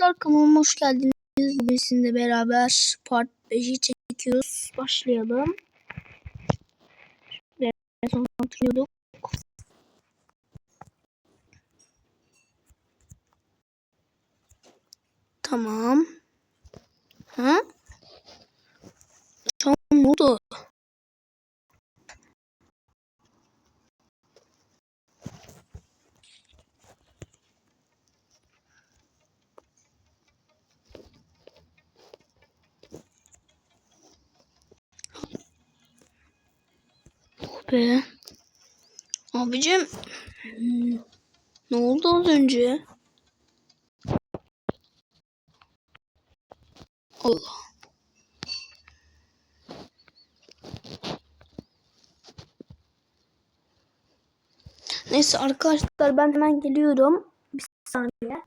Arkadaşlar kanalıma hoş geldiniz. Bugün sizinle beraber part 5'i çekiyoruz. Başlayalım. Ve son oturuyorduk. Tamam. Ha? Tamam ne oldu? Oh be. Abicim. Ne oldu az önce? Allah. Neyse arkadaşlar ben hemen geliyorum. Bir saniye.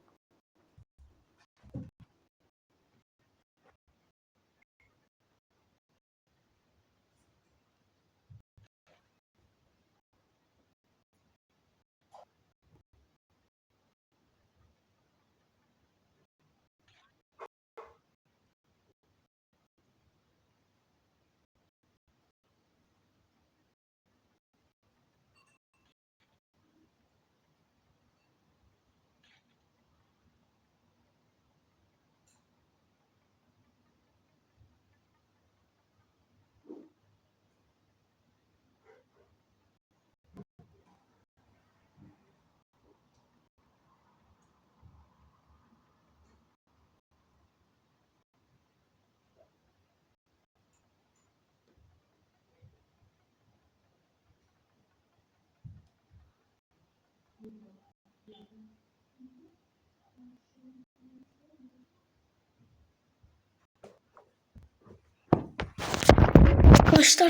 Arkadaşlar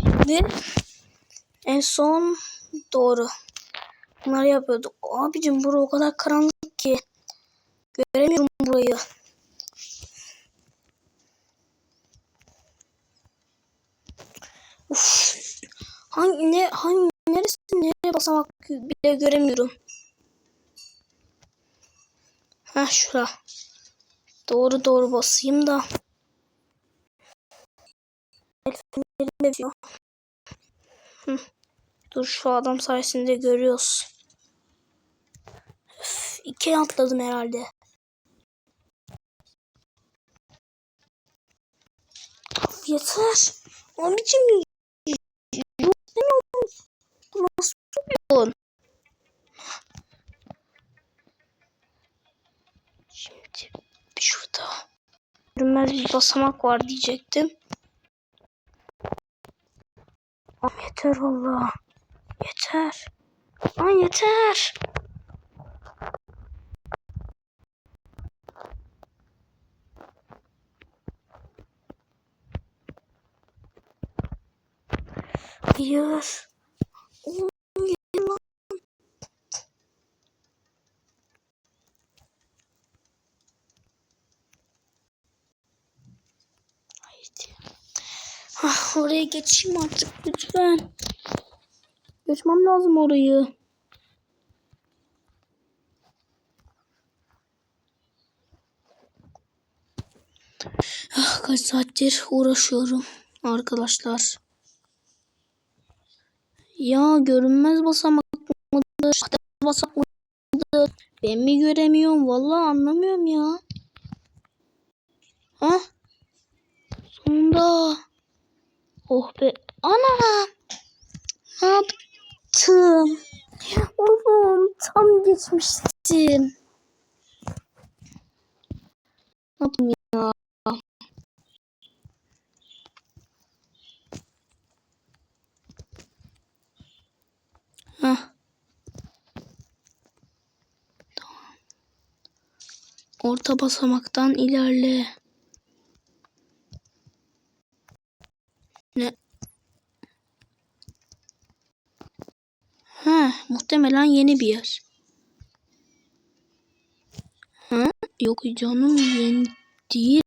şimdi. En son doğru. Bunları yapıyorduk. Abicim bura o kadar karanlık ki. Göremiyorum burayı. Uf. Hangi ne hangi neresi nereye basamak bile göremiyorum. Ha şura. Doğru doğru basayım da. Dur şu adam sayesinde görüyoruz. Üf, iki atladım herhalde. Yeter. Abicim yok demiyorum. Bu Nasıl yapıyorsun? Şimdi şurada görünmez bir basamak var diyecektim. Am yeter Allah. Yeter. Lan yeter. Hayır. Oğlum yeter lan. Haydi. Ah, oraya geçeyim artık lütfen. Geçmem lazım orayı. Ah, kaç saattir uğraşıyorum arkadaşlar. Ya görünmez basamak mıdır? Basamak mıdır? Ben mi göremiyorum? Vallahi anlamıyorum ya. Ha? Sonunda. Oh be. Ana. Ne yaptım? Oğlum tam geçmiştim. Ne yaptım ya? Tamam. Orta basamaktan ilerle. Ne? Muhtemelen yeni bir yer. Ha? Yok canım yeni değil.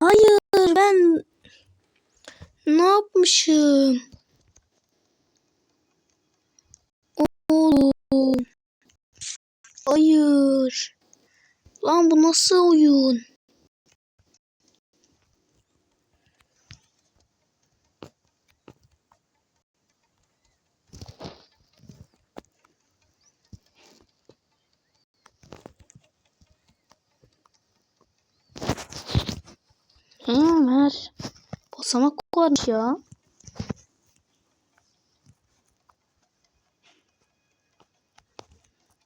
Hayır ben ne yapmışım? Oğlum. Hayır. Lan bu nasıl oyun? Hı, ver. Basamak varmış ya.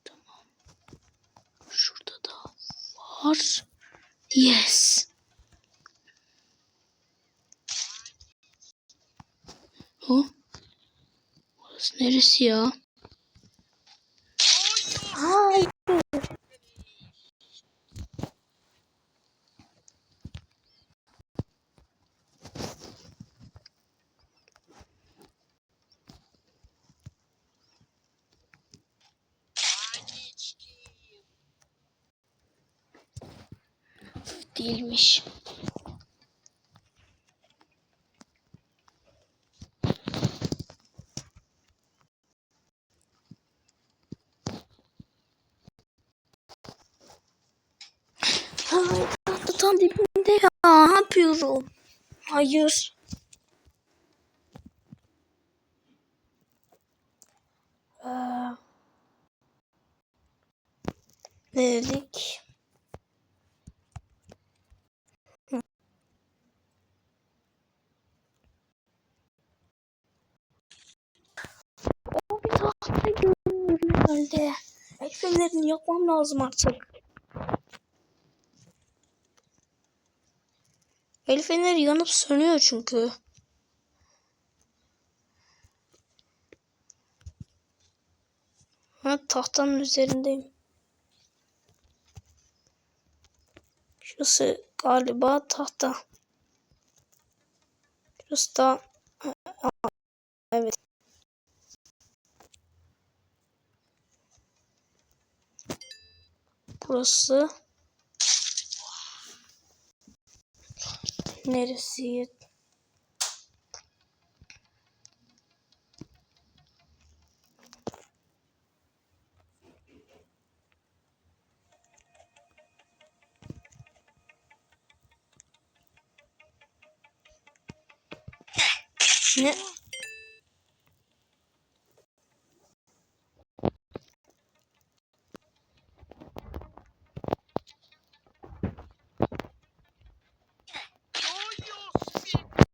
Tamam. Şurada da var. Yes. O. Burası neresi ya? Değilmiş. Tahta tam dibimde ya. Ne yapıyorum? Hayır. Ee, ne dedik? O bir tahta görünüyor herhalde. El fenerini yakmam lazım artık. El feneri yanıp sönüyor çünkü. Ha tahtanın üzerindeyim. Şurası galiba tahta. Şurası da evet. Burası neresi? Ne?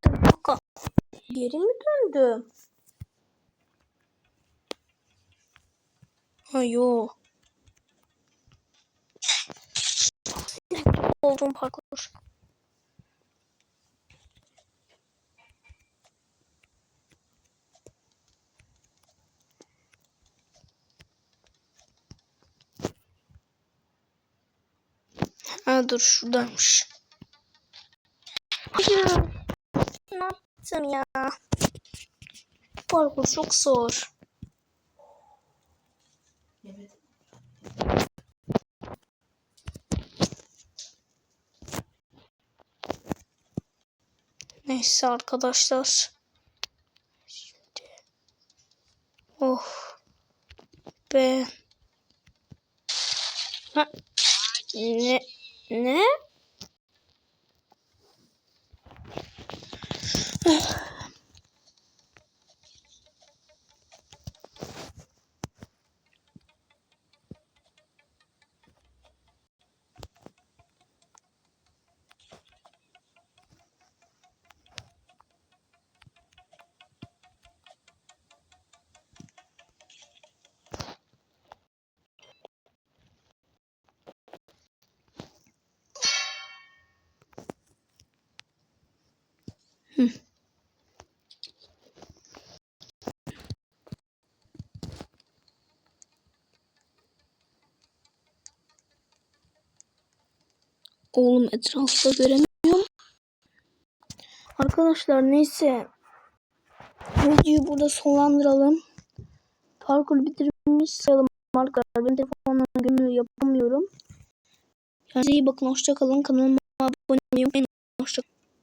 Bir dakika. Geri mi döndüm? Ha yo. Oldum parkur. Ha dur şuradaymış. Hayır. Yaptım ya? Parkur çok zor. Neyse arkadaşlar. Şimdi. Oh. Be. Ha. Ne? Ne? Hmm. Oğlum etrafta göremiyorum. Arkadaşlar neyse. Videoyu burada sonlandıralım. Parkur bitirmiş sayalım arkadaşlar. Ben telefonla günü yapamıyorum. Kendinize iyi bakın. Hoşçakalın. Kanalıma abone olmayı unutmayın. Hoşçakalın.